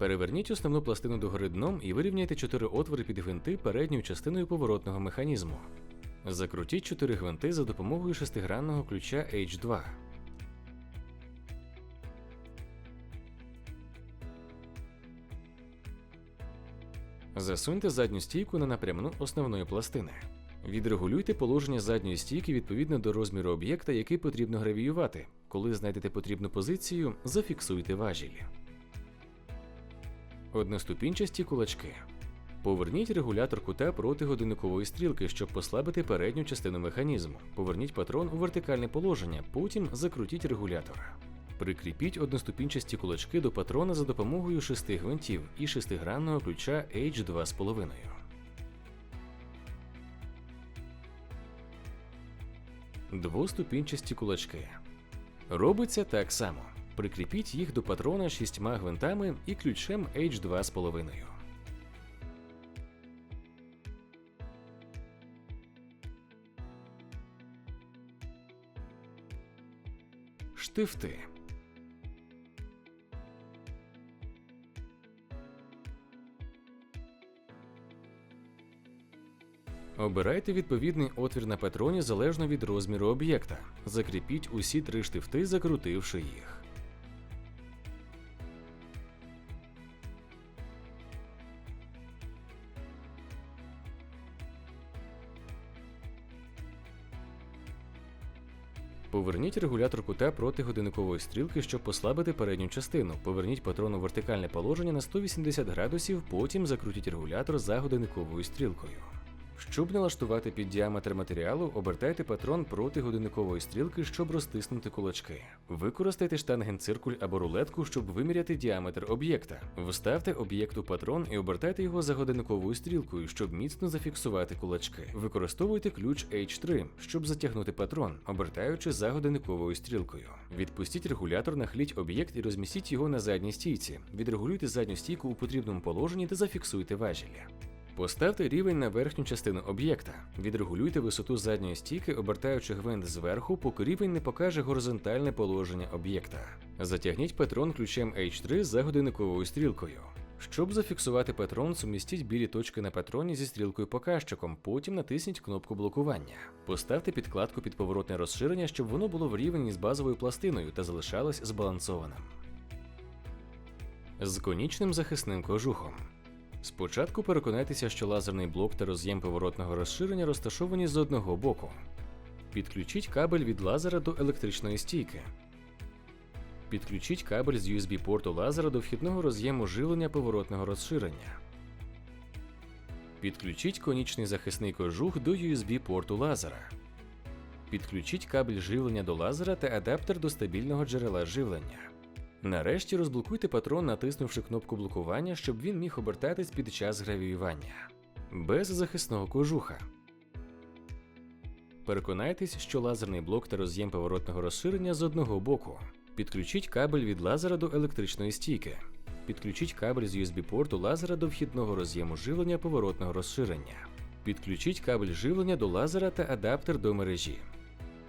Переверніть основну пластину догори дном і вирівняйте 4 отвори під гвинти передньою частиною поворотного механізму. Закрутіть 4 гвинти за допомогою шестигранного ключа H2. Засуньте задню стійку на напрямну основної пластини. Відрегулюйте положення задньої стійки відповідно до розміру об'єкта, який потрібно гравіювати. Коли знайдете потрібну позицію, зафіксуйте важіль. Одноступінчасті кулачки. Поверніть регулятор кута проти годинникової стрілки, щоб послабити передню частину механізму. Поверніть патрон у вертикальне положення, потім закрутіть регулятор. Прикріпіть одноступінчасті кулачки до патрона за допомогою шести гвинтів і шестигранного ключа H2,5. Двоступінчасті кулачки. Робиться так само. Прикріпіть їх до патрона шістьма гвинтами і ключем H2,5. Штифти. Обирайте відповідний отвір на патроні залежно від розміру об'єкта. Закріпіть усі три штифти, закрутивши їх. Поверніть регулятор кута проти годинникової стрілки, щоб послабити передню частину. Поверніть патрон у вертикальне положення на 180 градусів, потім закрутіть регулятор за годинниковою стрілкою. Щоб налаштувати під діаметр матеріалу, обертайте патрон проти годинникової стрілки, щоб розтиснути кулачки. Використайте штангенциркуль або рулетку, щоб виміряти діаметр об'єкта. Вставте об'єкт у патрон і обертайте його за годинниковою стрілкою, щоб міцно зафіксувати кулачки. Використовуйте ключ H3, щоб затягнути патрон, обертаючи за годинниковою стрілкою. Відпустіть регулятор, нахиліть об'єкт і розмістіть його на задній стійці. Відрегулюйте задню стійку у потрібному положенні та зафіксуйте важілі. Поставте рівень на верхню частину об'єкта. Відрегулюйте висоту задньої стійки, обертаючи гвинт зверху, поки рівень не покаже горизонтальне положення об'єкта. Затягніть патрон ключем H3 за годинниковою стрілкою. Щоб зафіксувати патрон, сумістіть білі точки на патроні зі стрілкою показчиком, потім натисніть кнопку блокування. Поставте підкладку під поворотне розширення, щоб воно було в рівні з базовою пластиною та залишалось збалансованим. З конічним захисним кожухом. Спочатку переконайтеся, що лазерний блок та роз'єм поворотного розширення розташовані з одного боку. Підключіть кабель від лазера до електричної стійки. Підключіть кабель з USB-порту лазера до вхідного роз'єму живлення поворотного розширення. Підключіть конічний захисний кожух до USB-порту лазера. Підключіть кабель живлення до лазера та адаптер до стабільного джерела живлення. Нарешті розблокуйте патрон, натиснувши кнопку блокування, щоб він міг обертатись під час гравіювання. Без захисного кожуха. Переконайтесь, що лазерний блок та роз'єм поворотного розширення з одного боку. Підключіть кабель від лазера до електричної стійки. Підключіть кабель з USB-порту лазера до вхідного роз'єму живлення поворотного розширення. Підключіть кабель живлення до лазера та адаптер до мережі.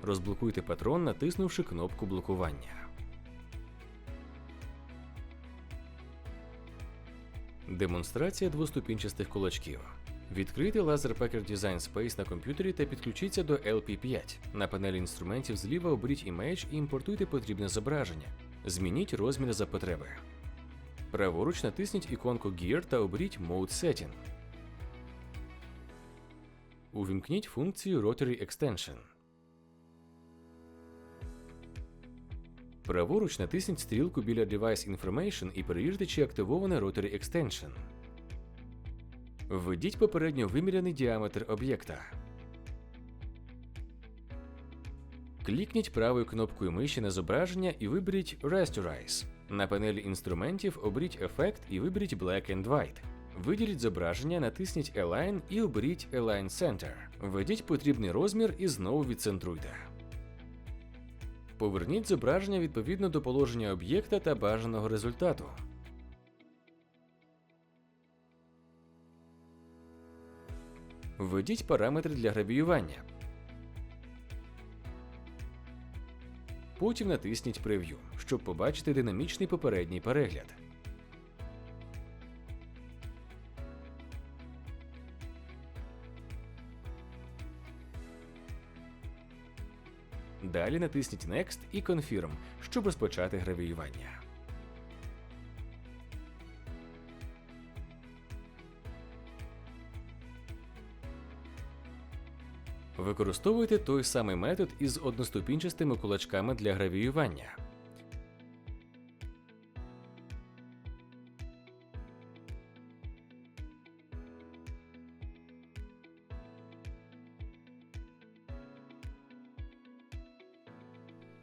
Розблокуйте патрон, натиснувши кнопку блокування. Демонстрація двоступінчастих кулачків. Відкрийте Laser Packer Design Space на комп'ютері та підключіться до LP5. На панелі інструментів зліва оберіть Image і імпортуйте потрібне зображення. Змініть розмір за потреби. Праворуч натисніть іконку Gear та оберіть Mode Setting. Увімкніть функцію Rotary Extension. Праворуч натисніть стрілку біля Device Information і перевірте, чи активоване Rotary Extension. Введіть попередньо виміряний діаметр об'єкта. Клікніть правою кнопкою миші на зображення і виберіть Rasterize. На панелі інструментів оберіть ефект і виберіть Black and White. Виділіть зображення, натисніть Align і оберіть Align Center. Введіть потрібний розмір і знову відцентруйте. Поверніть зображення відповідно до положення об'єкта та бажаного результату. Введіть параметри для гравіювання. Потім натисніть прев'ю, щоб побачити динамічний попередній перегляд. Далі натисніть Next і Confirm, щоб розпочати гравіювання. Використовуйте той самий метод із одноступінчастими кулачками для гравіювання.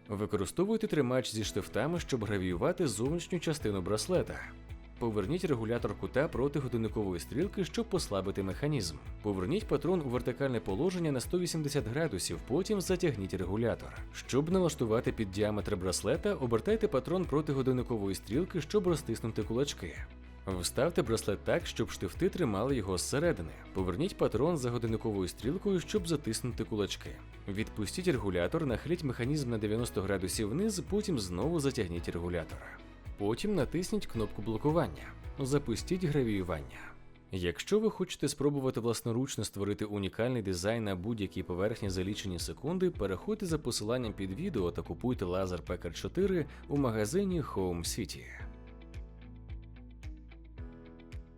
Використовуйте тримач зі штифтами, щоб гравіювати зовнішню частину браслета. Поверніть регулятор кута проти годинникової стрілки, щоб послабити механізм. Поверніть патрон у вертикальне положення на 180 градусів, потім затягніть регулятор. Щоб налаштувати під діаметр браслета, обертайте патрон проти годинникової стрілки, щоб розтиснути кулачки. Вставте браслет так, щоб штифти тримали його зсередини. Поверніть патрон за годинниковою стрілкою, щоб затиснути кулачки. Відпустіть регулятор, нахиліть механізм на 90 градусів вниз, потім знову затягніть регулятор. Потім натисніть кнопку блокування. Запустіть гравіювання. Якщо ви хочете спробувати власноручно створити унікальний дизайн на будь-якій поверхні за лічені секунди, переходьте за посиланням під відео та купуйте лазер Packard 4 у магазині Home City.